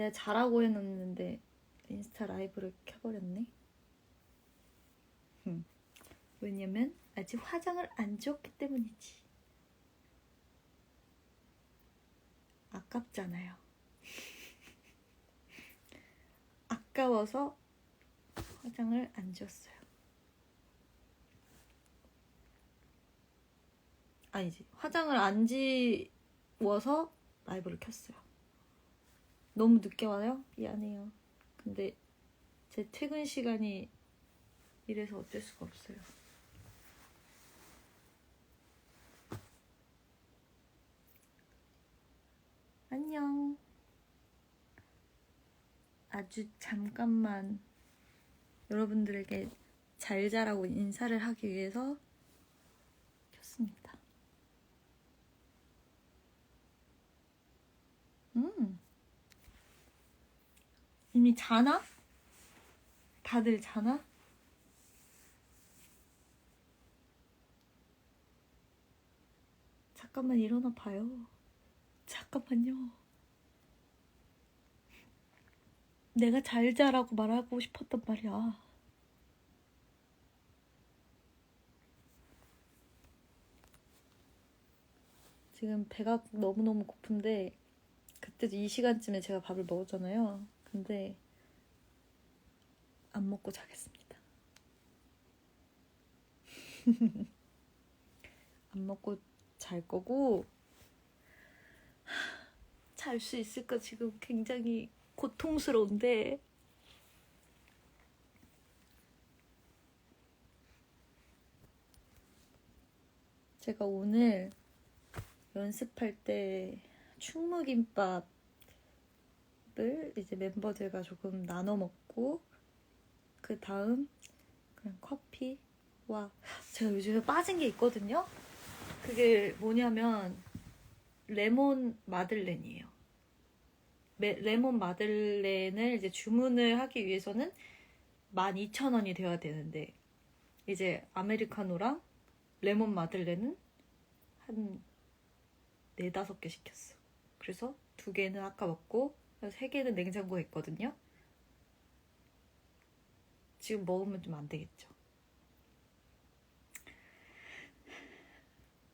내가 잘하고 해놨는데 인스타 라이브를 켜버렸네. 흠. 왜냐면 아직 화장을 안 지웠기 때문이지. 아깝잖아요. 아까워서 화장을 안 지웠어요. 아니지. 화장을 안 지워서 라이브를 켰어요. 너무 늦게 와요? 미안해요. 근데 제 퇴근 시간이 이래서 어쩔 수가 없어요. 안녕. 아주 잠깐만 여러분들에게 잘 자라고 인사를 하기 위해서 켰습니다. 음. 이미 자나? 다들 자나? 잠깐만 일어나 봐요. 잠깐만요. 내가 잘 자라고 말하고 싶었단 말이야. 지금 배가 너무너무 고픈데 그때도 이 시간쯤에 제가 밥을 먹었잖아요. 근데 안 먹고 자겠습니다. 안 먹고 잘 거고 잘 수 있을까 지금 굉장히 고통스러운데 제가 오늘 연습할 때 충무김밥 을 이제 멤버들과 조금 나눠 먹고 그 다음 그냥 커피와 제가 요즘에 빠진 게 있거든요. 그게 뭐냐면 레몬 마들렌이에요. 메, 레몬 마들렌을 이제 주문을 하기 위해서는 12,000원이 돼야 되는데 이제 아메리카노랑 레몬 마들렌은 한 네다섯 개 시켰어. 그래서 두 개는 아까 먹고 세 개는 냉장고에 있거든요. 지금 먹으면 좀 안 되겠죠.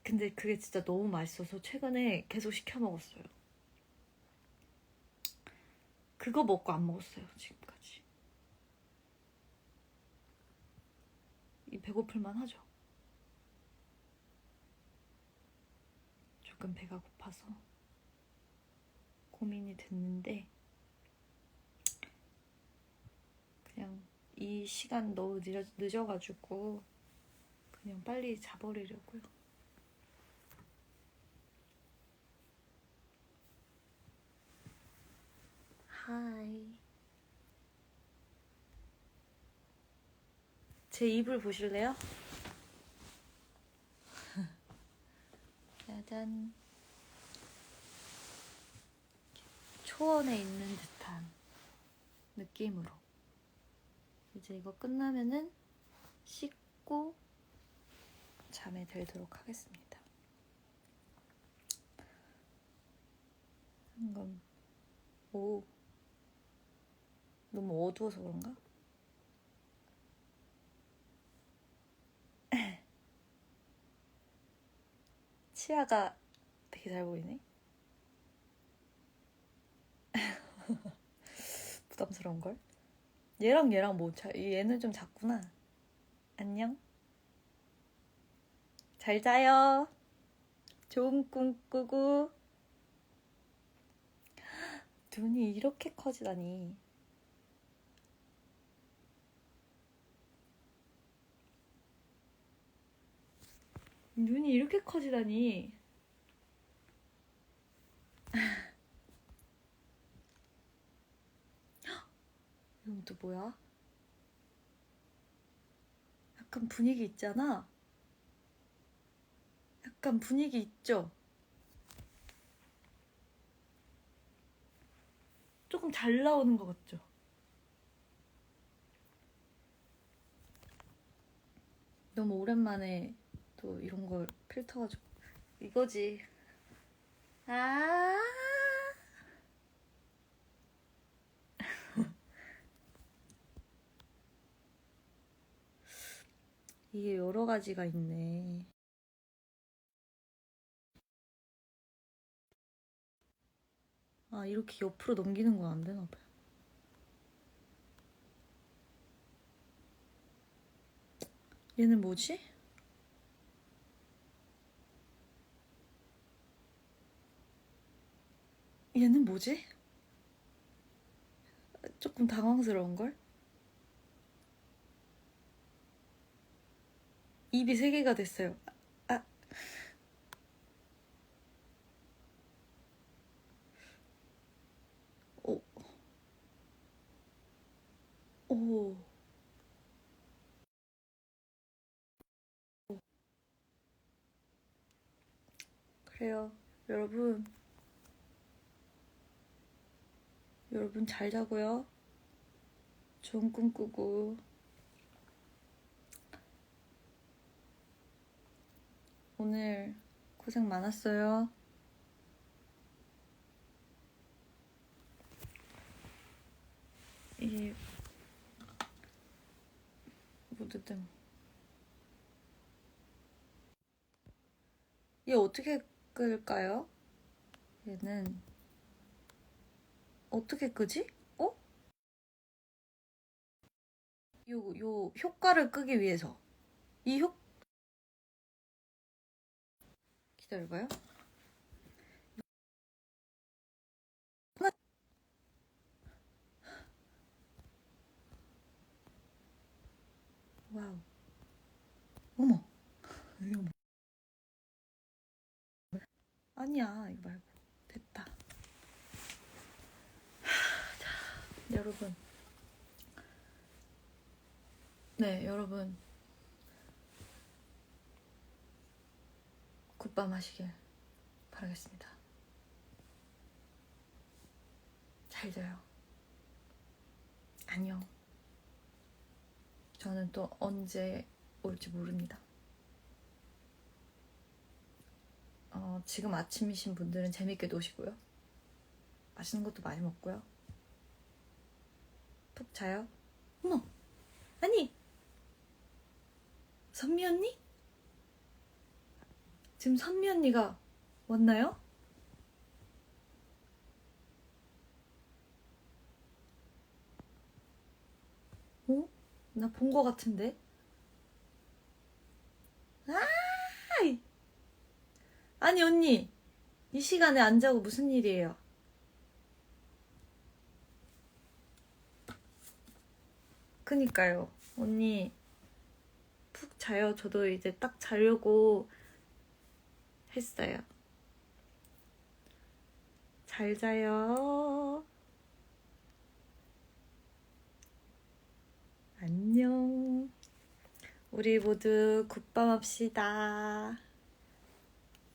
근데 그게 진짜 너무 맛있어서 최근에 계속 시켜 먹었어요. 그거 먹고 안 먹었어요, 지금까지. 이 배고플만 하죠. 조금 배가 고파서 고민이 됐는데, 그냥 이 시간 너무 늦어, 늦어가지고, 그냥 빨리 자버리려고요. 하이. 제 이불 보실래요? 짜잔. 초원에 있는 듯한 느낌으로. 이제 이거 끝나면은 씻고 잠에 들도록 하겠습니다. 한건 오. 너무 어두워서 그런가? 치아가 되게 잘 보이네. 부담스러운 걸? 얘랑 얘랑 뭐 차? 얘는 좀 작구나. 안녕. 잘 자요. 좋은 꿈 꾸고. 눈이 이렇게 커지다니. 눈이 이렇게 커지다니. 이건 또 뭐야? 약간 분위기 있잖아. 약간 분위기 있죠? 조금 잘 나오는 것 같죠? 너무 오랜만에 또 이런 걸 필터가지고 이거지. 아 이게 여러 가지가 있네. 아, 이렇게 옆으로 넘기는 건 안 되나 봐요. 얘는 뭐지? 얘는 뭐지? 조금 당황스러운걸? 입이 세 개가 됐어요. 아. 오. 오. 그래요. 여러분. 여러분 잘 자고요. 좋은 꿈 꾸고. 오늘 고생 많았어요. 이 무드등 얘 어떻게 끌까요? 얘는 어떻게 끄지? 어? 요, 요 효과를 끄기 위해서 이 효... 기 다려봐요. 와우. 어머. 뭐- 아니야, 이거 말고. 됐다. 하, 자, 여러분. 네, 여러분. 굿 밤 하시길 바라겠습니다. 잘 자요. 안녕. 저는 또 언제 올지 모릅니다. 어, 지금 아침이신 분들은 재밌게 노시고요. 맛있는 것도 많이 먹고요. 푹 자요. 어머, 아니, 선미 언니? 지금 선미 언니가 왔나요? 어? 나 본 거 같은데? 아이! 아니, 언니! 이 시간에 안 자고 무슨 일이에요? 그니까요. 언니, 푹 자요. 저도 이제 딱 자려고 했어요. 잘 자요. 안녕. 우리 모두 굿밤 합시다.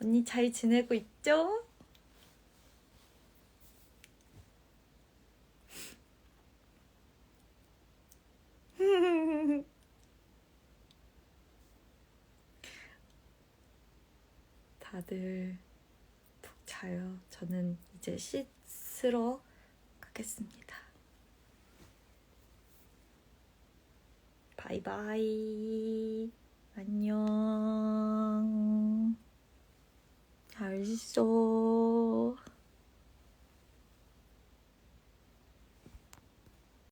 언니 잘 지내고 있죠? 다들 푹 자요. 저는 이제 씻으러 가겠습니다. 바이바이. 안녕. 잘 있어.